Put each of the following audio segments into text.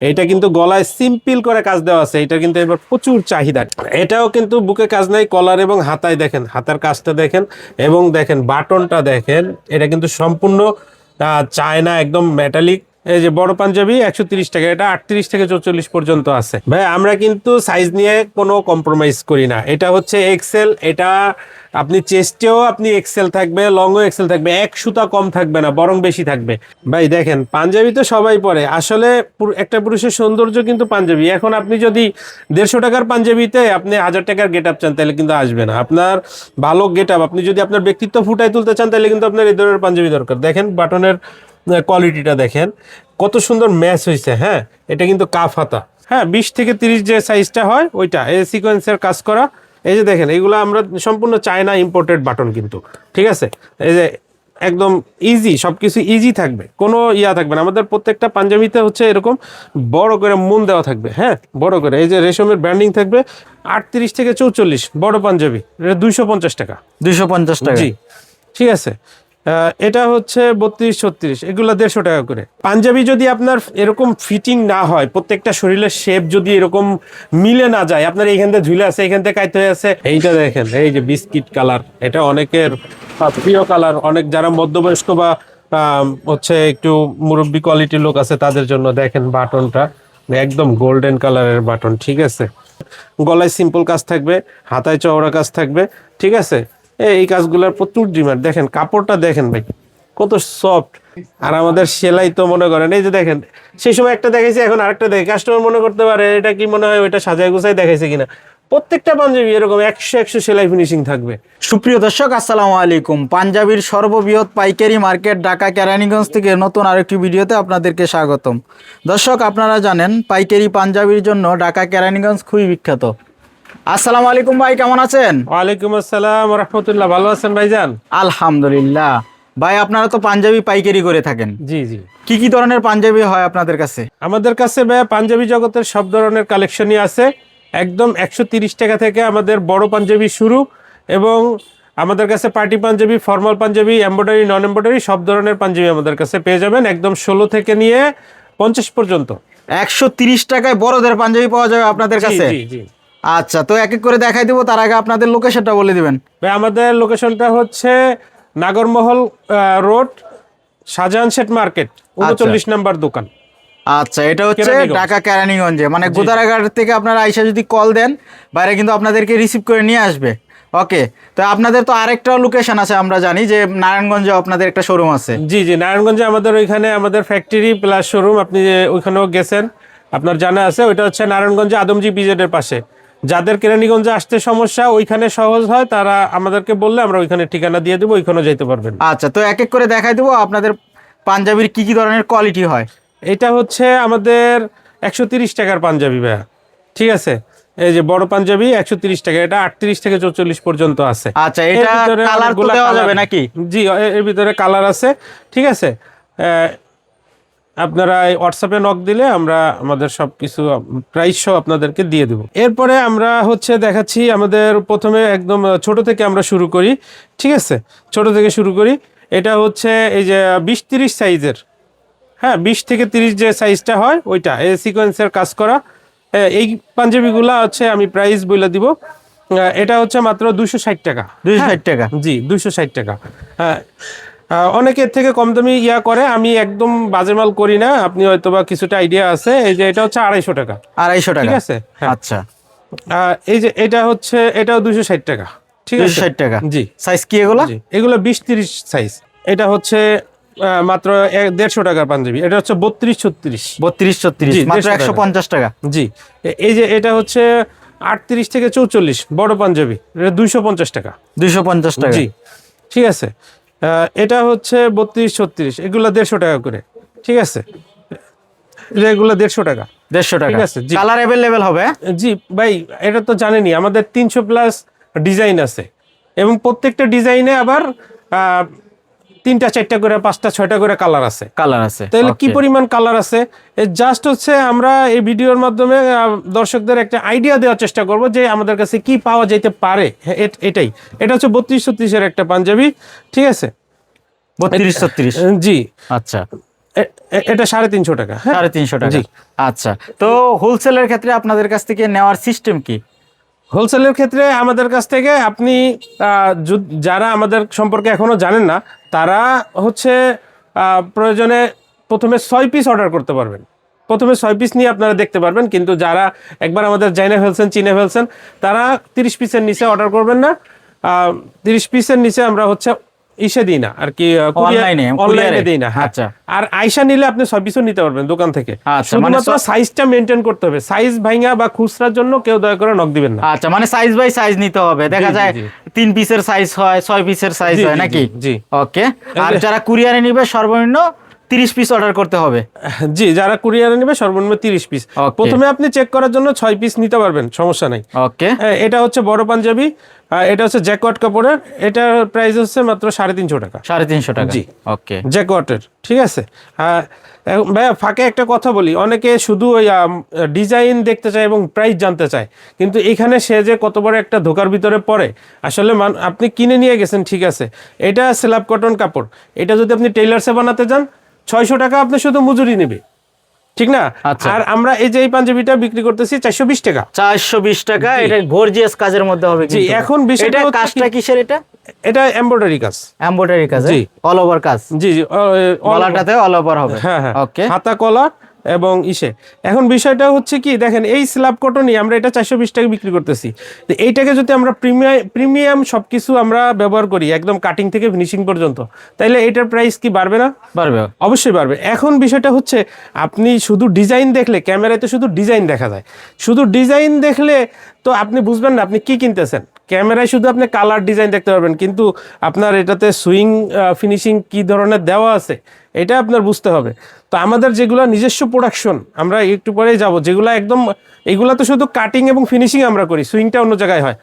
এটা কিন্তু গলায় সিম্পল করে কাজ দেওয়া আছে। এটা কিন্তু এবার প্রচুর চাহিদা। এটাও কিন্তু বুকে কাজ নাই, কলার এবং হাতায় দেখেন, হাতার কাজটা দেখেন এবং দেখেন বাটনটা দেখেন, এটা কিন্তু সম্পূর্ণ চায়না একদম মেটালিক এই যে বড় পাঞ্জাবি, একশো তিরিশ টাকা, এটা আটত্রিশ থেকে চৌচল্লিশ পর্যন্ত আছে। ভাই, আমরা কিন্তু সাইজ নিয়ে কোনো কম্প্রোমাইজ করি না। এটা হচ্ছে এক্সেল এটা আপনি চেস্টেও আপনি এক্সেল থাকবে লংও এক্সেল থাকবে, এক সুতা কম থাকবে না, বরং বেশি থাকবে। ভাই, দেখেন, পাঞ্জাবি তো সবাই পরে। আসলে একটা পুরুষের সৌন্দর্য কিন্তু পাঞ্জাবি। এখন আপনি যদি দেড়শো টাকার পাঞ্জাবিতে আপনি হাজার টাকার গেট আপ চান, তাহলে কিন্তু আসবে না। আপনার ভালো গেট আপ আপনি যদি আপনার ব্যক্তিত্ব ফুটাই তুলতে চান, তাহলে কিন্তু আপনার এই ধরনের পাঞ্জাবি দরকার। দেখেন বাটনের কোয়ালিটিটা দেখেন। কত সুন্দর ম্যাচ হয়েছে হ্যাঁ? এটা কিন্তু কাফ হাতা। হ্যাঁ বিশ থেকে তিরিশ যে সাইজটা হয়, ওইটা, এই সিকোয়েন্সের কাজ করা। এই যে দেখেন এগুলো আমরা সম্পূর্ণ চায়না ইম্পোর্টেড বাটন কিন্তু ঠিক আছে? এই যে একদম ইজি সব কিছু ইজি থাকবে কোনো ইয়া থাকবে না। আমাদের প্রত্যেকটা পাঞ্জাবিতে হচ্ছে এরকম বড় করে মন দেওয়া থাকবে হ্যাঁ? বড় করে এই যে রেশমের ব্র্যান্ডিং থাকবে আটত্রিশ থেকে চৌচল্লিশ বড় পাঞ্জাবি এটা দুইশো পঞ্চাশ টাকা। দুইশো পঞ্চাশ টাকা। জি ঠিক আছে? এটা হচ্ছে বত্রিশ, ছত্রিশ, এগুলো দেড়শো টাকা করে। পাঞ্জাবি যদি আপনার এরকম ফিটিং না হয়, প্রত্যেকটা শরীরের শেপ যদি এরকম মিলে না যায়, আপনার এইখান থেকে ঝুলে আছে এখান থেকে কাইতে হয়ে আছে। এইটা দেখেন, এই যে বিস্কিট কালার, এটা অনেকের প্রিয় কালার। অনেক যারা মধ্যবয়স্ক বা হচ্ছে একটু মুরব্বী কোয়ালিটির লোক আছে, তাদের জন্য দেখেন বাটনটা। একদম গোল্ডেন কালারের বাটন, ঠিক আছে? গলায় সিম্পল কাজ থাকবে, হাতায় চওড়া কাজ থাকবে, ঠিক আছে? এই কাজগুলোর প্রচুর ডিমান্ড দেখেন, কাপড়টা দেখেন ভাই, কত সফট আর আমাদের সেলাই তো মনে করেন, এই যে দেখেন, সেই সময় একটা দেখাইছে, এখন আরেকটা দেখে কাস্টমার মনে করতে পারে, এটা কি মনে হয়, ওইটা সাজায় গুছাই দেখাইছে কিনা। প্রত্যেকটা পাঞ্জাবি এরকম একশো একশো সেলাই ফিনিশিং থাকবে। সুপ্রিয় দর্শক, আসসালামু আলাইকুম। পাঞ্জাবির সর্ববৃহৎ পাইকারি মার্কেট ঢাকা কেরানীগঞ্জ থেকে নতুন আরেকটি ভিডিওতে আপনাদেরকে স্বাগতম। দর্শক, আপনারা জানেন, পাইকারি পাঞ্জাবির জন্য ঢাকা কেরানীগঞ্জ খুবই বিখ্যাত। আসসালামু আলাইকুম ভাই কেমন আছেন? ওয়ালাইকুম আসসালাম রহমতুল্লাহ ভালো আছেন ভাইজান? আলহামদুলিল্লাহ। ভাই আপনারা তো পাঞ্জাবি পাইকারি করে থাকেন। জি জি। কি কি ধরনের পাঞ্জাবি হয় আপনাদের কাছে? আমাদের কাছে ভাইয়া পাঞ্জাবি জগতের সব ধরনের কালেকশনই আছে। একদম একশো টাকা থেকে আমাদের বড় পাঞ্জাবি শুরু এবং আমাদের কাছে party Punjabi formal Punjabi embroidery non embroidery সব ধরনের পাঞ্জাবি আমাদের কাছে পেয়ে যাবেন। একদম ষোলো থেকে নিয়ে পঞ্চাশ পর্যন্ত। একশো তিরিশ টাকায় বড়দের পাঞ্জাবি পাওয়া যাবে আপনাদের কাছে? জি জি। আচ্ছা তো এক এক করে দেখাই দিব তার আগে আপনাদের লোকেশনটা বলে দিবেন। ভাই আমাদের লোকেশনটা হচ্ছে নাগরমহল রোড শাহজাহান শেট মার্কেট উনচল্লিশ নাম্বার দোকান। আচ্ছা এটা হচ্ছে ঢাকা কেরানীগঞ্জে। মানে গোদারাঘাট থেকে আপনারা আইসা যদি কল দেন বাইরে কিন্তু আপনাদেরকে রিসিভ করে নিয়ে আসবে। ওকে তো আপনাদের তো আরেকটা লোকেশন আছে আমরা জানি যে নারায়ণগঞ্জে আপনাদের একটা শোরুম আছে। জি জি নারায়ণগঞ্জে আমাদের ওইখানে আমাদের ফ্যাক্টরি প্লাস শোরুম আপনি ওইখানেও গেছেন আপনার জানা আছে ওইটা হচ্ছে নারায়ণগঞ্জে আদমজি বিজেডের পাশে। যাদের কেরানীগঞ্জে আসতে সমস্যা ওইখানে সহজ হয় তারা আমাদেরকে বললে আমরা ওইখানে ঠিকানা দিয়ে দেবো ওইখানেও যেতে পারবেন। আচ্ছা তো এক এক করে দেখাই দেবো আপনাদের পাঞ্জাবির কি কি ধরনের কোয়ালিটি হয়? এটা হচ্ছে আমাদের একশো তিরিশ টাকার পাঞ্জাবি ভাইয়া। ঠিক আছে? এই যে বড় পাঞ্জাবি একশো তিরিশ টাকা। এটা আটত্রিশ থেকে চৌচল্লিশ পর্যন্ত আছে। আচ্ছা এটা কালার দেওয়া যাবে নাকি? জি এর ভিতরে কালার আছে। ঠিক আছে? আপনারা এই হোয়াটসঅ্যাপে নক দিলে আমরা আমাদের সব কিছু প্রাইস সহ আপনাদেরকে দিয়ে দেবো। এরপরে আমরা হচ্ছে দেখাচ্ছি আমাদের প্রথমে একদম ছোট থেকে আমরা শুরু করি ঠিক আছে? ছোট থেকে শুরু করি। এটা হচ্ছে এই যে বিশ তিরিশ সাইজের হ্যাঁ বিশ থেকে তিরিশ যে সাইজটা হয় ওইটা এই সিকোয়েন্সের কাজ করা। এই পাঞ্জাবিগুলা হচ্ছে আমি প্রাইস বলে দিব। এটা হচ্ছে মাত্র দুশো ষাট টাকা। দুশো ষাট টাকা। জি দুশো ষাট টাকা। হ্যাঁ অনেকের থেকে কম দামি ইয়া করে আমি একদম বাজে মাল করি না। আপনি হয়তো বা কিছুটা আইডিয়া আছে এই যে এটা হচ্ছে আড়াইশো টাকা। আড়াইশো টাকা। ঠিক আছে? হ্যাঁ। আচ্ছা। এই যে এটা হচ্ছে এটাও দুশো ষাট টাকা। ঠিক আছে? ষাট টাকা। জি। সাইজ কি এগুলা? এগুলো বিশ তিরিশ সাইজ এটা হচ্ছে মাত্র দেড়শো টাকার পাঞ্জাবি। এটা হচ্ছে বত্রিশ ছত্রিশ। বত্রিশ ছত্রিশ। মাত্র একশো পঞ্চাশ টাকা। জি। এই যে এটা হচ্ছে আটত্রিশ থেকে চৌচল্লিশ বড় পাঞ্জাবি। এটা দুইশো পঞ্চাশ টাকা। দুইশো পঞ্চাশ টাকা। জি। ঠিক আছে? এটা হচ্ছে বত্রিশ ছত্রিশ। এগুলো দেড়শো টাকা করে ঠিক আছে? এগুলো দেড়শো টাকা। দেড়শো টাকা। ঠিক আছে। কালার অ্যাভেলেবেল হবে? জি ভাই এটা তো জানেনই আমাদের তিনশো প্লাস ডিজাইন আছে। এবং প্রত্যেকটা ডিজাইনে আবার আহ, তিনটা চারটা করে পাঁচটা ছয়টা করে কালার আছে। কালার আছে তাহলে কি পরিমাণ কালার আছে? জাস্ট হচ্ছে আমরা এই ভিডিওর মাধ্যমে দর্শকদের একটা আইডিয়া দেওয়ার চেষ্টা করব যে আমাদের কাছে কি পাওয়া যেতে পারে। এটাই। এটা হচ্ছে বত্রিশ ছত্রিশের একটা পাঞ্জাবি ঠিক আছে? বত্রিশ ছত্রিশ। জি। আচ্ছা। এটা সাড়ে তিনশো টাকা হ্যাঁ? সাড়ে তিনশো টাকা। জি। আচ্ছা। তো হোলসেলের ক্ষেত্রে আপনাদের কাছ থেকে নেওয়ার সিস্টেম কি? হোলসেলের ক্ষেত্রে আমাদের কাছ থেকে আপনি যারা আমাদের সম্পর্কে এখনও জানেন না, তারা হচ্ছে প্রয়োজনে প্রথমে ছয় পিস অর্ডার করতে পারবেন। প্রথমে ছয় পিস নিয়ে আপনারা দেখতে পারবেন, কিন্তু যারা একবার আমাদের জাইনে ফেলছেন, চিনে ফেলছেন, তারা তিরিশ পিসের নিচে অর্ডার করবেন না। তিরিশ পিসের নিচে আমরা হচ্ছে ইসে দিই না আর কি Online-এ, অনলাইনে দিই না হ্যাঁ। আচ্ছা। আর আয়সা নিলে আপনি সবকিছু নিতে পারবেন দোকান থেকে। আচ্ছা, মানে শুধুমাত্র সাইজটা মেনটেন করতে হবে। সাইজ ভাঙা বা খুচরার জন্য কেউ দয়া করে নক দিবেন না। আচ্ছা মানে সাইজ বাই সাইজ নিতে হবে। দেখা যায় তিন পিসের সাইজ হয় ছয় পিসের সাইজ হয় নাকি? জি। ওকে আর যারা কুরিয়ারে নিবে সর্বনিম্ন তিরিশ পিস অর্ডার করতে হবে। জি যারা কুরিয়ারে নেবে সর্বনিম্ন তিরিশ পিস প্রথমে আপনি চেক করার জন্য ছয় পিস নিতে পারবেন সমস্যা নাই। ওকে হ্যাঁ, এটা হচ্ছে বড় পাঞ্জাবি এটা হচ্ছে জ্যাকওয়াট কাপড়ের এটার প্রাইস হচ্ছে মাত্র সাড়ে তিনশো টাকা। সাড়ে তিনশো টাকা। জি। ওকে জ্যাকওয়াটের ঠিক আছে? ভাইয়া ফাঁকে একটা কথা বলি অনেকে শুধু ওই ডিজাইন দেখতে চায় এবং প্রাইস জানতে চায় কিন্তু এখানে সে যে কত বড় একটা ধোকার ভিতরে পড়ে আসলে আপনি কিনে নিয়ে গেছেন ঠিক আছে? এটা স্ল্যাব কটন কাপড় এটা যদি আপনি টেইলার্সে বানাতে যান ছয়শো টাকা আপনি শুধু মজুরি নেবে। ঠিক না? আচ্ছা। আর আমরা এই যে এই পাঞ্জাবিটা বিক্রি করতেছি চারশো বিশ টাকা। চারশো বিশ টাকা এটা গর্জিয়াস কাজের মধ্যে হবে জি, এখন বিষয়টা কাজটা কিসের এটা? এটা এমব্রয়ডারি কাজ। এমব্রয়ডারি কাজ জি। অল ওভার কাজ। জি জি গলাটাতে অল ওভার হবে। হ্যাঁ হ্যাঁ। ওকে হাতা কলা এবং ইসে। এখন বিষয়টা হচ্ছে কি দেখেন এই স্ল্যাব কটনই আমরা এটা চারশো বিশ টাকা বিক্রি করতেছি। তো এইটাকে যদি আমরা প্রিমিয়াম প্রিমিয়াম সব কিছু আমরা ব্যবহার করি একদম কাটিং থেকে ফিনিশিং পর্যন্ত তাইলে এটার প্রাইস কি বাড়বে না? বাড়বে। অবশ্যই বাড়বে। এখন বিষয়টা হচ্ছে আপনি শুধু ডিজাইন দেখলে ক্যামেরাতে শুধু ডিজাইন দেখা যায়। শুধু ডিজাইন দেখলে তো আপনি বুঝবেন না আপনি কি কিনতেছেন। ক্যামেরায় শুধু আপনি কালার ডিজাইন দেখতে পারবেন, কিন্তু আপনার এটাতে সুইং ফিনিশিং কি ধরনের দেওয়া আছে, এটা আপনার বুঝতে হবে। তো আমাদের যেগুলো নিজস্ব প্রোডাকশন আমরা একটু পরেই যাব, যেগুলো একদম, এগুলো তো শুধু কাটিং এবং ফিনিশিং আমরা করি সুইংটা অন্য জায়গায় হয়।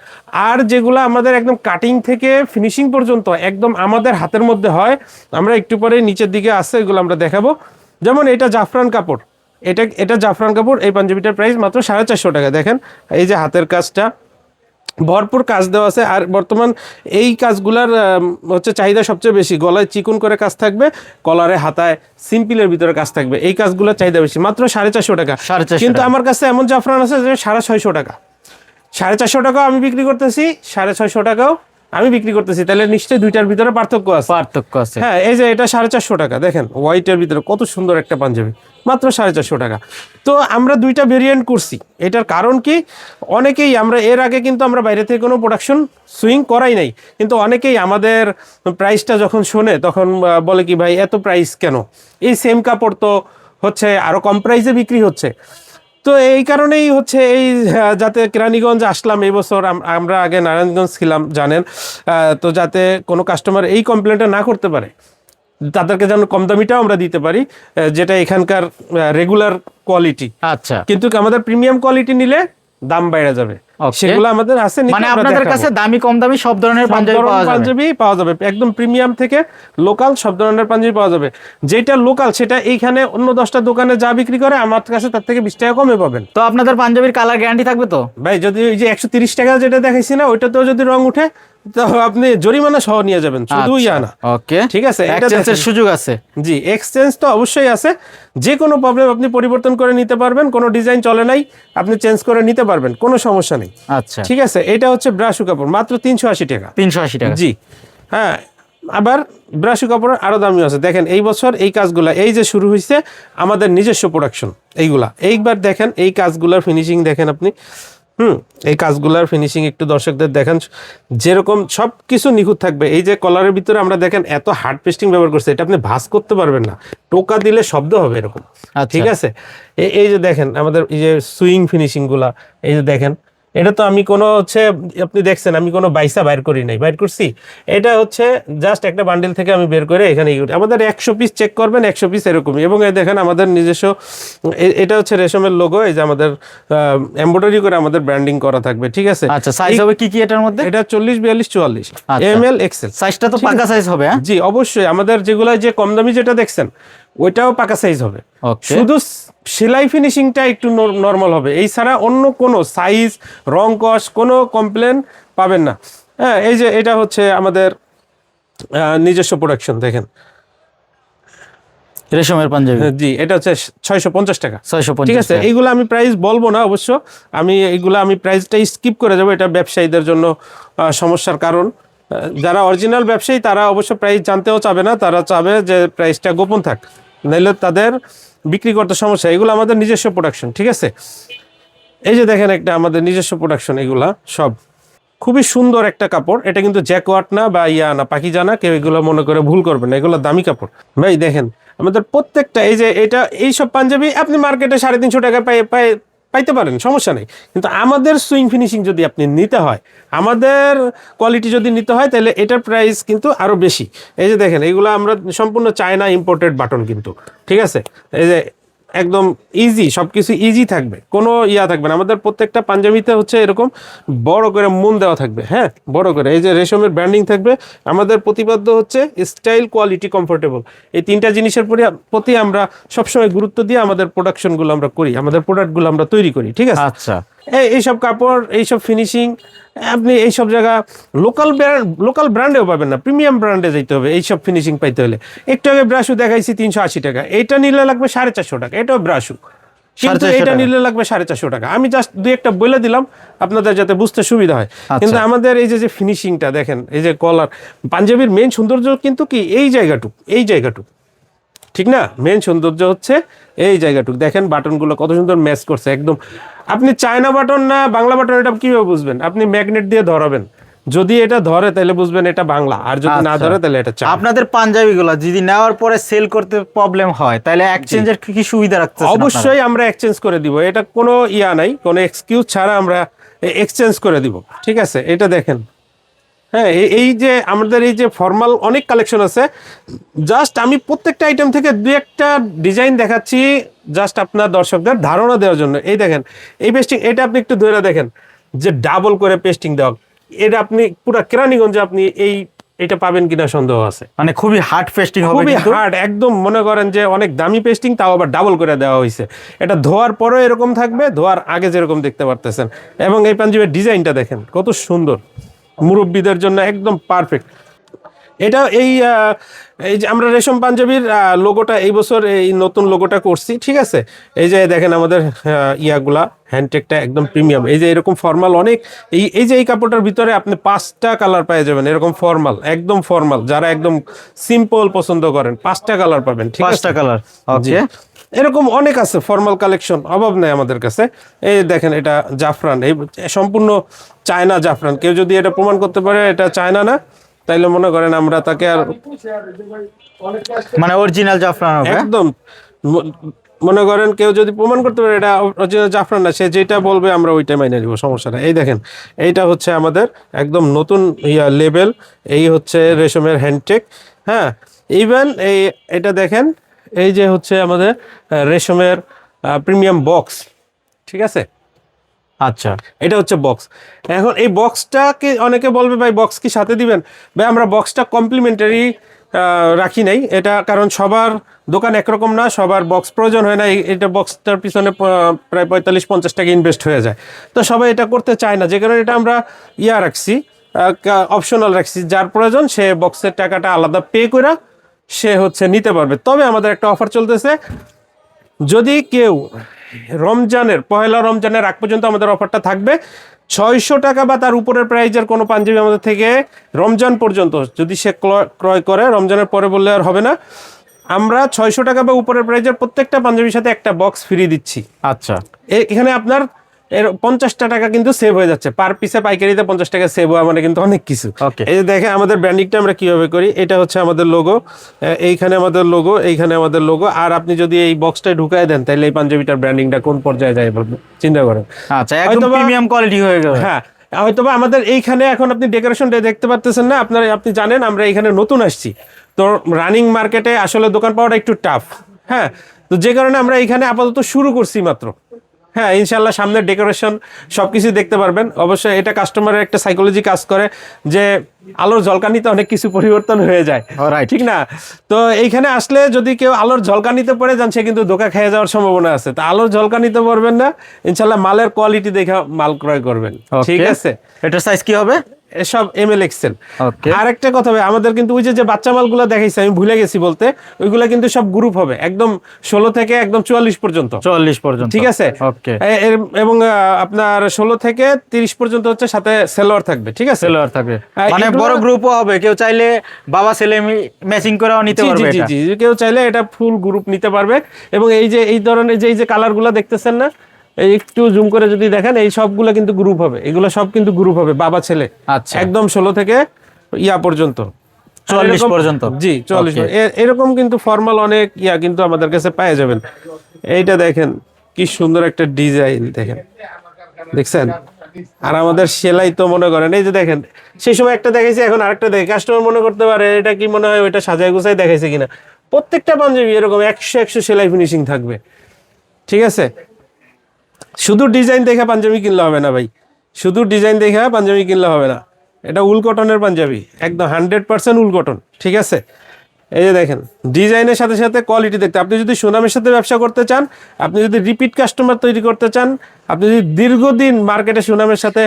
আর যেগুলো আমাদের একদম কাটিং থেকে ফিনিশিং পর্যন্ত একদম আমাদের হাতের মধ্যে হয়, আমরা একটু পরে নিচের দিকে আসছে এগুলো আমরা দেখাবো। যেমন এটা জাফরান কাপড়, এটা এটা জাফরান কাপড়, এই পাঞ্জাবিটার প্রাইস মাত্র সাড়ে চারশো টাকা, দেখেন, এই যে হাতের কাজটা। ভরপুর কাজ দেওয়া আছে। আর বর্তমান এই কাজগুলার হচ্ছে চাহিদা সবচেয়ে বেশি। গলায় চিকুন করে কাজ থাকবে কলারে হাতায় সিম্পলের ভিতরে কাজ থাকবে। এই কাজগুলোর চাহিদা বেশি। মাত্র সাড়ে চারশো টাকা। কিন্তু আমার কাছে এমন জাফরান আছে যে সাড়ে ছয়শো টাকা। সাড়ে চারশো টাকাও আমি বিক্রি করতেছি সাড়ে ছয়শো টাকাও আমি বিক্রি করতেছি তাহলে নিশ্চয়ই দুইটার ভিতরে পার্থক্য আছে। পার্থক্য আছে। হ্যাঁ এই যে এটা সাড়ে চারশো টাকা দেখেন হোয়াইটের ভিতরে কত সুন্দর একটা পাঞ্জাবি মাত্র সাড়ে চারশো টাকা। তো আমরা দুইটা ভেরিয়েন্ট করছি এটার কারণ কি অনেকেই আমরা এর আগে কিন্তু আমরা বাইরে থেকে কোনো প্রোডাকশন সুইং করাই নাই কিন্তু অনেকেই আমাদের প্রাইসটা যখন শোনে তখন বলে কি ভাই এত প্রাইস কেন? এই সেম কাপড় তো হচ্ছে আরও কম প্রাইসে বিক্রি হচ্ছে। তো এই কারণেই হচ্ছে এই যাতে কেরানীগঞ্জ আসলাম এই বছর আমরা আগে নারায়ণগঞ্জ ছিলাম জানেন তো যাতে কোনো কাস্টমার এই কমপ্লেনটা না করতে পারে তাদেরকে যেন কম দামিটাও আমরা দিতে পারি যেটা এখানকার রেগুলার কোয়ালিটি আচ্ছা কিন্তু আমাদের প্রিমিয়াম কোয়ালিটি নিলে দাম বাইরে যাবে. সেগুলো আমাদের আছে মানে আপনাদের কাছে দামি কম দামি সব ধরনের পাঞ্জাবি পাওয়া যাবে। পাঞ্জাবি পাওয়া যাবে। একদম প্রিমিয়াম থেকে লোকাল সব ধরনের পাঞ্জাবি পাওয়া যাবে। যেটা লোকাল সেটা এইখানে অন্য দশটা দোকানে যা বিক্রি করে আমার কাছে তার থেকে বিশ টাকা কমে পাবেন। তো আপনাদের পাঞ্জাবির কালার গ্যারান্টি থাকবে তো? ভাই যদি ওই যে একশো তিরিশ টাকা যেটা দেখাইছি না ওইটাতেও যদি রং উঠে তো আপনি জরিমানা সহ নিয়ে যাবেন শুধু আনা ওকে ঠিক আছে, এক্সচেঞ্জের। সুযোগ আছে। জি এক্সচেঞ্জ তো অবশ্যই আছে। যে কোনো প্রবলেম আপনি পরিবর্তন করে নিতে পারবেন কোনো ডিজাইন চলে নাই আপনি চেঞ্জ করে নিতে পারবেন কোনো সমস্যা নেই। আচ্ছা। ঠিক আছে এটা হচ্ছে ব্রাশু কাপড় মাত্র তিনশো আশি টাকা। তিনশো আশি টাকা। জি হ্যাঁ আবার ব্রাশু কাপড়ের আরও দামি আছে। দেখেন এই বছর এই কাজগুলা এই যে শুরু হয়েছে আমাদের নিজস্ব প্রোডাকশন এইগুলা। এইবার দেখেন এই কাজগুলার ফিনিশিং দেখেন আপনি। হুম এই কাজগুলার ফিনিশিং একটু দর্শকদের দেখেন। যেরকম সব কিছু নিখুঁত থাকবে এই যে কলারের ভিতরে আমরা দেখেন এত হার্ড পেস্টিং ব্যবহার করছে এটা আপনি ভাঁজ করতে পারবেন না। টোকা দিলে শব্দ হবে এরকম। আচ্ছা। ঠিক আছে? এই যে দেখেন আমাদের এই যে সুইং ফিনিশিংগুলা এই যে দেখেন এটা তো আমি কোনো হচ্ছে আপনি দেখছেন আমি কোনো বাইসা বাইর করি নাই। বাইর করছি? এটা হচ্ছে জাস্ট একটা বান্ডেল থেকে আমি বের করে এখানে আমাদের একশো পিস চেক করবেন একশো পিস এরকমই। এবং এই দেখেন আমাদের নিজস্ব এটা হচ্ছে রেশমের লোগো এই যে আমাদের এমব্রয়ডারি করে আমাদের ব্র্যান্ডিং করা থাকবে ঠিক আছে? আচ্ছা সাইজ হবে কি কি এটার মধ্যে? এটা চল্লিশ বিয়াল্লিশ চুয়াল্লিশ। এম এল এক্সেল সাইজটা তো পাকা সাইজ হবে হ্যাঁ? জি অবশ্যই। আমাদের যেগুলো যে কম দামি যেটা দেখছেন ওইটাও পাকা সাইজ হবে। শুধু সেলাই ফিনিশিংটা একটু নর্মাল হবে। এই ছাড়া অন্য কোনো সাইজ রং কস কোনো কমপ্লেন পাবেন না। হ্যাঁ এই যে এটা হচ্ছে আমাদের নিজস্ব প্রোডাকশন দেখেন। রেশমের পাঞ্জাবি। জি এটা হচ্ছে ছয়শো পঞ্চাশ টাকা। ছয়শো ঠিক আছে এইগুলো আমি প্রাইস বলব না অবশ্য। আমি এইগুলো আমি প্রাইসটা স্কিপ করে যাব এটা ব্যবসায়ীদের জন্য সমস্যার কারণ। যারা অরিজিনাল ব্যবসায়ী তারা অবশ্য প্রাইস জানতেও চাবে না তারা চাবে যে প্রাইসটা গোপন থাক। নাহলে তাদের বিক্রি করতে সমস্যা, এগুলো আমাদের নিজস্ব প্রোডাকশন ঠিক আছে? এই যে দেখেন একটা আমাদের নিজস্ব প্রোডাকশন এগুলা সব। খুবই সুন্দর একটা কাপড়, এটা কিন্তু জ্যাকওয়াট না বা ইয়া না পাখি জানা কেউ এগুলো মনে করে ভুল করবে না, এগুলো দামি কাপড়। ভাই, দেখেন, আমাদের প্রত্যেকটা, এই যে এটা, এইসব পাঞ্জাবি আপনি মার্কেটে সাড়ে তিনশো টাকা পাই পাইতে পারেন, সমস্যা নেই। কিন্তু আমাদের সুইং ফিনিশিং যদি আপনি নিতে হয়, আমাদের কোয়ালিটি যদি নিতে হয়, তাহলে এটার প্রাইস কিন্তু আরও বেশি। এই যে দেখেন এইগুলো আমরা সম্পূর্ণ চায়না ইম্পোর্টেড বাটন কিন্তু, ঠিক আছে? এই যে একদম ইজি সব কিছু ইজি থাকবে, কোনো ইয়া থাকবে না। আমাদের প্রত্যেকটা পাঞ্জাবিতে হচ্ছে এরকম বড় করে মন দেওয়া থাকবে হ্যাঁ? বড় করে, এই যে রেশমের ব্র্যান্ডিং থাকবে। আমাদের প্রতিপাদ্য হচ্ছে স্টাইল কোয়ালিটি কমফোর্টেবল এই তিনটা জিনিসের পরি- প্রতি আমরা সবসময় গুরুত্ব দিয়ে আমাদের প্রোডাকশনগুলো আমরা করি, আমাদের প্রোডাক্টগুলো আমরা তৈরি করি, ঠিক আছে? আচ্ছা। এইসব কাপড় এইসব ফিনিশিং আপনি এইসব জায়গা লোকাল ব্র্যান্ড লোকাল ব্র্যান্ডেও পাবেন না প্রিমিয়াম ব্র্যান্ডে যেতে হবে এইসব ফিনিশিং পাইতে হলে। একটু আগে ব্রাশু দেখাইছি তিনশো আশি টাকা এটা নিলে লাগবে সাড়ে চারশো টাকা এটাও ব্রাশু কিন্তু এটা নিলে লাগবে সাড়ে চারশো টাকা। আমি জাস্ট দুই একটা বলে দিলাম আপনাদের যাতে বুঝতে সুবিধা হয়। কিন্তু আমাদের এই যে যে ফিনিশিংটা দেখেন এই যে কলার পাঞ্জাবির মেন সৌন্দর্য কিন্তু কি? এই জায়গাটুক এই জায়গাটুক। ঠিক না? মেন সৌন্দর্য হচ্ছে এই জায়গাটুকু। দেখেন বাটনগুলো কত সুন্দর ম্যাচ করছে একদম। আপনি চায়না বাটন না বাংলা বাটন এটা কীভাবে বুঝবেন? আপনি ম্যাগনেট দিয়ে ধরাবেন। যদি এটা ধরে তাহলে বুঝবেন এটা বাংলা। আর যদি না আচ্ছা। ধরে তাহলে এটা চায়না। আপনাদের পাঞ্জাবিগুলো যদি নেওয়ার পরে সেল করতে প্রবলেম হয় তাহলে এক্সচেঞ্জের কি কি সুবিধা রাখতে অবশ্যই আমরা এক্সচেঞ্জ করে দিব। এটা কোনো ইয়া নাই কোনো এক্সকিউজ ছাড়া আমরা এক্সচেঞ্জ করে দিব। ঠিক আছে এটা দেখেন। হ্যাঁ এই- এই যে আমাদের এই যে ফর্মাল অনেক কালেকশন আছে। জাস্ট আমি প্রত্যেকটা আইটেম থেকে দু একটা ডিজাইন দেখাচ্ছি জাস্ট আপনার দর্শকদের ধারণা দেওয়ার জন্য। এই দেখেন এই পেস্টিং এটা আপনি একটু ধরে দেখেন যে ডাবল করে পেস্টিং দেওয়া। এটা আপনি পুরো কেরানীগঞ্জে আপনি এই এটা পাবেন কিনা সন্দেহ আছে। মানে খুবই হার্ড ফেস্টিং হবে খুবই হার্ড একদম মনে করেন যে অনেক দামি পেস্টিং তাও আবার ডাবল করে দেওয়া হয়েছে। এটা ধোয়ার পরেও এরকম থাকবে ধোয়ার আগে যেরকম দেখতে পারতেছেন। এবং এই পাঞ্জাবের ডিজাইনটা দেখেন কত সুন্দর। মুরব্বীদের জন্য একদম পারফেক্ট এটা এই এই যে আমরা রেশম পাঞ্জাবির লোগোটা এই বছর এই নতুন লোগোটা করছি ঠিক আছে? এই যে দেখেন আমাদের ইয়াগুলা হ্যান্ডটেকটা একদম প্রিমিয়াম এই যে এরকম ফর্মাল অনেক এই এই যে এই কাপড়টার ভিতরে আপনি পাঁচটা কালার পেয়ে যাবেন এরকম ফর্মাল একদম ফর্মাল যারা একদম সিম্পল পছন্দ করেন পাঁচটা কালার পাবেন ঠিক আছে? পাঁচটা কালার ওকে এরকম অনেক আছে ফর্মাল কালেকশন অভাব নাই আমাদের কাছে। এই দেখেন এটা জাফরান এই সম্পূর্ণ চায়না জাফরান। কেউ যদি এটা প্রমাণ করতে পারে এটা চায়না না তাইলে মনে করেন আমরা তাকে আর মানে অরিজিনাল জাফরান হবে? একদম। মনে করেন কেউ যদি প্রমাণ করতে পারে এটা অরিজিনাল জাফরান না সে যেটা বলবে আমরা ওইটা মাইনে নিব সমস্যা না এই দেখেন এইটা হচ্ছে আমাদের একদম নতুন ইয়া লেভেল এই হচ্ছে রেশমের হ্যান্ডটেক হ্যাঁ? ইভেন এই এটা দেখেন এই যে হচ্ছে আমাদের রেশমের প্রিমিয়াম বক্স ঠিক আছে? আচ্ছা। এটা হচ্ছে বক্স এখন এই বক্সটাকে অনেকে বলবে ভাই বক্স কি সাথে দিবেন? ভাই আমরা বক্সটা কমপ্লিমেন্টারি রাখি নাই। এটা কারণ সবার দোকান একরকম না সবার বক্স প্রয়োজন হয় না। এটা বক্সটার পিছনে প্রায় পঁয়তাল্লিশ পঞ্চাশ টাকা ইনভেস্ট হয়ে যায়। তো সবাই এটা করতে চায় না। যে কারণে এটা আমরা ইয়া রাখছি অপশনাল রাখছি। যার প্রয়োজন সে বক্সের টাকাটা আলাদা পে করে সে হচ্ছে নিতে পারবে। তবে আমাদের একটা অফার চলতেছে। যদি কেউ রমজানের পহেলা রমজানের আগ পর্যন্ত আমাদের অফারটা থাকবে ছয়শো টাকা বা তার উপরের প্রাইজের কোনো পাঞ্জাবি আমাদের থেকে রমজান পর্যন্ত যদি সে ক্রয়- ক্রয় করে রমজানের পরে বললে আর হবে না আমরা ছয়শো টাকা বা উপরের প্রাইজের প্রত্যেকটা পাঞ্জাবির সাথে একটা বক্স ফ্রি দিচ্ছি। আচ্ছা। এ- এখানে আপনার এর পঞ্চাশটা টাকা কিন্তু সেভ হয়ে যাচ্ছে। পার পিসে পাইকারিতে পঞ্চাশ টাকা সেভ হওয়া মানে কিন্তু অনেক কিছু. এই দেখে আমাদের ব্র্যান্ডিংটা আমরা কীভাবে করি এটা হচ্ছে আমাদের লোগো এইখানে আমাদের লোগো এইখানে আমাদের লোগো আর আপনি যদি এই বক্সটায় ঢুকায় দেন তাহলে এই পাঞ্জাবিটার ব্র্যান্ডিংটা কোন পর্যায়ে যায় বলবেন? চিন্তা করেন। আচ্ছা একদম প্রিমিয়াম কোয়ালিটি হয়ে গেল। হ্যাঁ হয়তোবা আমাদের এইখানে এখন আপনি ডেকোরেশনটা দেখতে পারতেছেন না। আপনার আপনি জানেন আমরা এখানে নতুন আসছি। তো রানিং মার্কেটে আসলে দোকান পাওয়াটা একটু টাফ হ্যাঁ তো যে কারণে আমরা এখানে আপাতত শুরু করছি মাত্র। হ্যাঁ ইনশাল্লাহ সামনের ডেকোরেশন সব কিছু দেখতে পারবেন। অবশ্যই এটা কাস্টমারের একটা সাইকোলজি কাজ করে যে আলোর ঝলকানিতে অনেক কিছু পরিবর্তন হয়ে যায়। ঠিক না? তো এইখানে আসলে যদি কেউ আলোর ঝলকানিতে পড়ে যান সে কিন্তু ধোকা খেয়ে যাওয়ার সম্ভাবনা আছে। তা আলোর ঝলকানিতে পড়বেন না। ইনশাল্লাহ মালের কোয়ালিটি দেখে মাল ক্রয় করবেন। ঠিক আছে? এটার সাইজ কি হবে? সব এম এল এক্সেল আর একটা কথা ভাই আমাদের কিন্তু ওই যে বাচ্চা মালগুলো দেখাইছে আমি ভুলে গেছি বলতে ওইগুলো কিন্তু সব গ্রুপ হবে একদম ষোলো থেকে একদম চুয়াল্লিশ পর্যন্ত। চুয়াল্লিশ পর্যন্ত। ঠিক আছে? এবং আপনার ষোলো থেকে তিরিশ পর্যন্ত হচ্ছে সাথে সেলোয়ার থাকবে ঠিক আছে? সেলোয়ার থাকবে। মানে বড় গ্রুপও হবে কেউ চাইলে বাবা ছেলে ম্যাচিং করেও নিতে পারবে জি, জি, কেউ চাইলে এটা ফুল গ্রুপ নিতে পারবে এবং এই যে এই ধরনের যে এই যে কালার কালারগুলো দেখতেছেন না এই একটু জুম করে যদি দেখেন এই সবগুলো কিন্তু গ্রুপ হবে। এগুলো সব কিন্তু গ্রুপ হবে বাবা ছেলে। আচ্ছা। একদম ষোলো থেকে ইয়া পর্যন্ত। এরকম- পর্যন্ত? জি চল্লিশ এরকম কিন্তু ফর্মাল অনেক ইয়া কিন্তু আমাদের কাছে পেয়ে যাবেন। এইটা দেখেন কি সুন্দর একটা ডিজাইন দেখেন। দেখছেন? আর আমাদের সেলাই তো মনে করেন এই যে দেখেন সেই সময় একটা দেখাইছে এখন আরেকটা দেখে কাস্টমার মনে করতে পারে এটা কি মনে হয় ওইটা সাজায় গুছাই দেখাইছে কিনা। প্রত্যেকটা পাঞ্জাবি এরকম একশো একশো সেলাই ফিনিশিং থাকবে। ঠিক আছে? শুধু ডিজাইন দেখে পাঞ্জাবি কিনলে হবে না ভাই। শুধু ডিজাইন দেখে পাঞ্জাবি কিনলে হবে না। এটা উল কটনের পাঞ্জাবি। একদম হান্ড্রেড পার্সেন্ট উল কটন, ঠিক আছে? এই যে দেখেন, ডিজাইনের সাথে সাথে কোয়ালিটি দেখতে। আপনি যদি সুনামের সাথে ব্যবসা করতে চান, আপনি যদি রিপিট কাস্টমার তৈরি করতে চান, আপনি যদি দীর্ঘদিন মার্কেটে সুনামের সাথে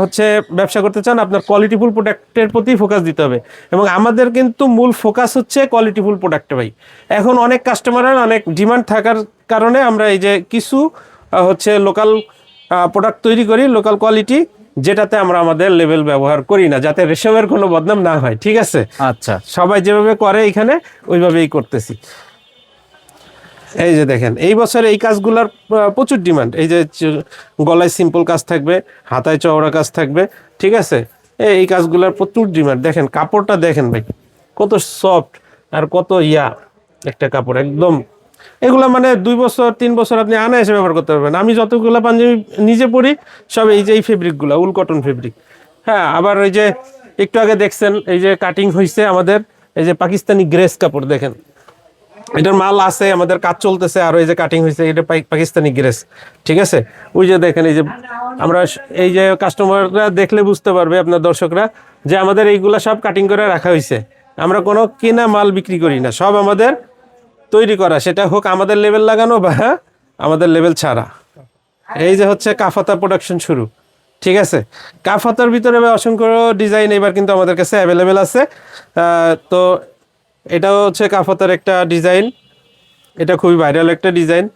হচ্ছে ব্যবসা করতে চান, আপনার কোয়ালিটিফুল প্রোডাক্টের প্রতি ফোকাস দিতে হবে। এবং আমাদের কিন্তু মূল ফোকাস হচ্ছে কোয়ালিটিফুল প্রোডাক্টে ভাই। এখন অনেক কাস্টমারের অনেক ডিমান্ড থাকার কারণে আমরা এই যে কিছু হচ্ছে লোকাল প্রোডাক্ট তৈরি করি লোকাল কোয়ালিটি যেটাতে আমরা আমাদের লেভেল ব্যবহার করি না যাতে রেশমের কোনো বদনাম না হয় ঠিক আছে? আচ্ছা। সবাই যেভাবে করে এখানে ওইভাবেই করতেছি। এই যে দেখেন এই বছর এই কাজগুলোর প্রচুর ডিমান্ড এই যে গলায় সিম্পল কাজ থাকবে হাতায় চওড়া কাজ থাকবে ঠিক আছে? এই- এই কাজগুলোর প্রচুর ডিমান্ড দেখেন কাপড়টা দেখেন ভাই কত সফট আর কত ইয়া একটা কাপড় একদম এগুলো মানে দুই বছর, তিন বছর আপনি আনা এসে ব্যবহার করতে পারবেন। আমি যতগুলো পাঞ্জাবি নিজে পরি, সব এই যে, এই ফেব্রিকগুলো উল কটন ফেব্রিক হ্যাঁ আবার ওই যে, একটু আগে দেখছেন, এই যে কাটিং হয়েছে আমাদের, এই যে পাকিস্তানি গ্রেস কাপড় দেখেন। এটার মাল আছে, আমাদের কাজ চলতেছে, আর এই যে কাটিং হয়েছে এটা পাকিস্তানি গ্রেস, ঠিক আছে? ওই যে দেখেন, এই যে, আমরা এই যে কাস্টমাররা দেখলে বুঝতে পারবে আপনার দর্শকরা, যে আমাদের এইগুলা সব কাটিং করে রাখা হয়েছে আমরা কোনো কেনা মাল বিক্রি করি না, সব আমাদের তৈরি করা সেটা হোক আমাদের লেভেল লাগানো বা হ্যাঁ আমাদের লেভেল ছাড়া। এই যে হচ্ছে কাফাতা প্রোডাকশন শুরু ঠিক আছে? কাফাতার ভিতরে অসংখ্য ডিজাইন এবার কিন্তু আমাদের কাছে অ্যাভেলেবেল আছে। তো এটাও হচ্ছে কাফাতার একটা ডিজাইন এটা খুবই ভাইরাল একটা ডিজাইন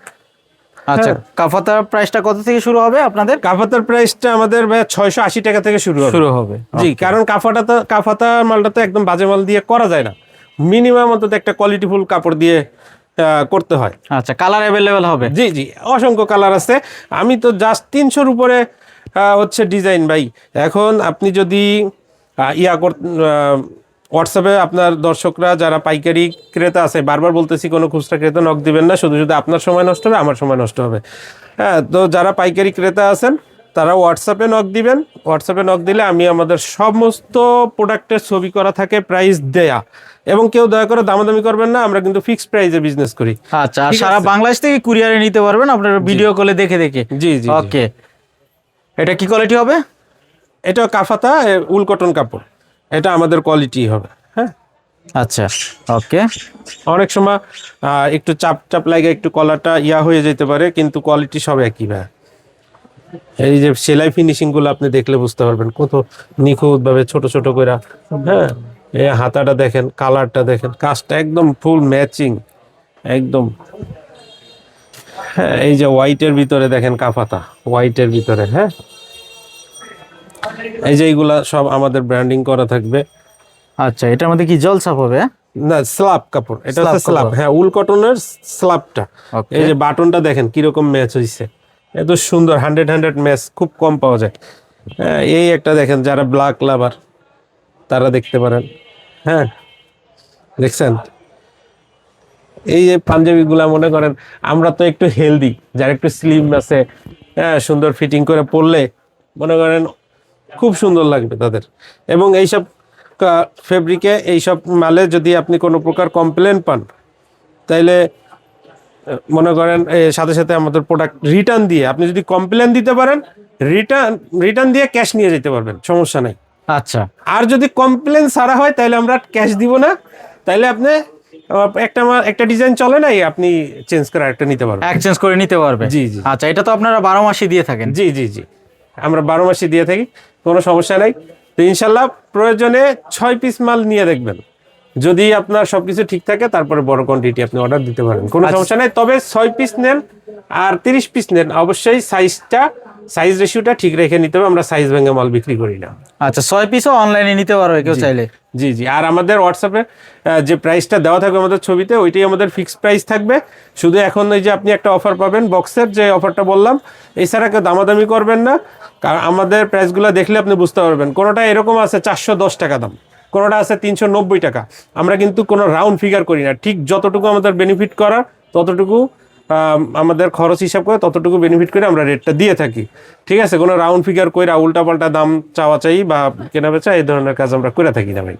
আচ্ছা হ্যাঁ। কাফাতার প্রাইসটা কত থেকে শুরু হবে আপনাদের? কাফাতার প্রাইসটা আমাদের ছয়শো আশি টাকা থেকে শুরু হবে। শুরু হবে জি কারণ কাফাটা তো কাফাতা মালটা তো একদম বাজে মাল দিয়ে করা যায় না। মিনিমাম অন্তত একটা কোয়ালিটিফুল কাপড় দিয়ে করতে হয়। আচ্ছা কালার অ্যাভেলেবেল হবে? জি জি অসংখ্য কালার আছে। আমি তো জাস্ট তিনশোর উপরে হচ্ছে ডিজাইন ভাই। এখন আপনি যদি ইয়া কর হোয়াটসঅ্যাপে আপনার দর্শকরা যারা পাইকারি ক্রেতা আছে বারবার বলতেছি কোনো খুচরা ক্রেতা নক দিবেন না শুধু শুধু আপনার সময় নষ্ট হবে আমার সময় নষ্ট হবে। হ্যাঁ তো যারা পাইকারি ক্রেতা আছেন তারা হোয়াটসঅ্যাপে নক দিবেন। হোয়াটসঅ্যাপে নক দিলে আমি আমাদের সমস্ত প্রোডাক্টের ছবি করা থাকে প্রাইস দেয়া। এবং কেউ দয়া করে দামাদামি করবেন না আমরা কিন্তু ফিক্সড প্রাইসে বিজনেস করি। আচ্ছা সারা বাংলাদেশ থেকে কুরিয়ারে নিতে পারবেন আপনারা ভিডিও কলে দেখে দেখে। জি জি। ওকে এটা কি কোয়ালিটি হবে? এটা কাফাতা উল কটন কাপড়। এটা আমাদের কোয়ালিটি হবে হ্যাঁ। আচ্ছা ওকে অনেক সময় একটু চাপ চাপ লাগে একটু কলারটা ইয়া হয়ে যেতে পারে কিন্তু কোয়ালিটি সব একই ভাই। এই যে সেলাই ফিনিশিংগুলো আপনি দেখলে বুঝতে পারবেন কত নিখুঁত ভাবে ছোট ছোট করে হ্যাঁ? এই হাতাটা দেখেন কালারটা দেখেন কাজটা একদম ফুল ম্যাচিং একদম। হ্যাঁ এই যে হোয়াইটের ভিতরে দেখেন কাফাতা হোয়াইটের ভিতরে হ্যাঁ? এই যে এইগুলা সব আমাদের ব্র্যান্ডিং করা থাকবে। আচ্ছা এটার মধ্যে কি জল ছাপ হবে? না স্ল্যাব কাপড় এটা হচ্ছে স্ল্যাব হ্যাঁ উল কটনের স্ল্যাবটা এই যে বাটনটা দেখেন কীরকম ম্যাচ হয়েছে এত সুন্দর হান্ড্রেড হান্ড্রেড ম্যাচ খুব কম পাওয়া যায়। হ্যাঁ এই একটা দেখেন, যারা ব্ল্যাক লাভার তারা দেখতে পারেন। হ্যাঁ দেখছেন? এই যে পাঞ্জাবিগুলা, মনে করেন, আমরা তো একটু হেলদি যারা একটু স্লিম আছে হ্যাঁ সুন্দর ফিটিং করে পরলে, মনে করেন, খুব সুন্দর লাগবে তাদের। এবং এইসব ফেব্রিকে এইসব মালে যদি আপনি কোনো প্রকার কমপ্লেন পান, তাইলে মনে করেন সাথে সাথে আমাদের প্রোডাক্ট রিটার্ন দিয়ে আপনি যদি কমপ্লেন দিতে পারেন রিটার্ন রিটার্ন দিয়ে ক্যাশ নিয়ে যেতে পারবেন সমস্যা নাই। আচ্ছা। আর যদি কমপ্লেন সারা হয় তাহলে আমরা ক্যাশ দিব না। তাইলে আপনি একটা একটা ডিজাইন চলে নাই আপনি চেঞ্জ করে একটা নিতে পারবেন। এক্সচেঞ্জ করে নিতে পারবে? জি, জি। আচ্ছা এটা তো আপনারা বারো মাসই দিয়ে থাকেন। জি জি জি। আমরা বারো মাসে দিয়ে থাকি কোনো সমস্যা নাই। তো ইনশাল্লাহ প্রয়োজনে ছয় পিস মাল নিয়ে দেখবেন। যদি আপনার সবকিছু ঠিক থাকে তারপরে বড় কোয়ান্টিটি আপনি অর্ডার দিতে পারেন। কোনো সমস্যা নেই তবে ছয় পিস নেন আর তিরিশ পিস নেন। অবশ্যই সাইজটা সাইজ রেশিওটা ঠিক রেখে নিতে হবে আমরা সাইজ ভেঙে মাল বিক্রি করি না। আচ্ছা ছয় পিসও অনলাইনে নিতে পারবে কেউ চাইলে? জি জি। আর আমাদের হোয়াটসঅ্যাপে যে প্রাইসটা দেওয়া থাকবে আমাদের ছবিতে ওইটাই আমাদের ফিক্সড প্রাইস থাকবে। শুধু এখন ওই যে আপনি একটা অফার পাবেন বক্সের যে অফারটা বললাম এছাড়া কেউ দামাদামি করবেন না। কারণ আমাদের প্রাইসগুলো দেখলে আপনি বুঝতে পারবেন। কোনোটা এরকম আছে চারশো দশ টাকা দাম। কোনোটা আছে তিনশো নব্বই টাকা। আমরা কিন্তু কোনো রাউন্ড ফিগার করি না। ঠিক যতটুকু আমাদের বেনিফিট করার, ততটুকু আমাদের খরচ হিসাব করে ততটুকু বেনিফিট করে আমরা রেটটা দিয়ে থাকি। ঠিক আছে? কোনো রাউন্ড ফিগার কইরা উল্টাপাল্টা দাম চাওয়া চাই বা কেনা বেচা, এই ধরনের কাজ আমরা করে থাকি না ভাই।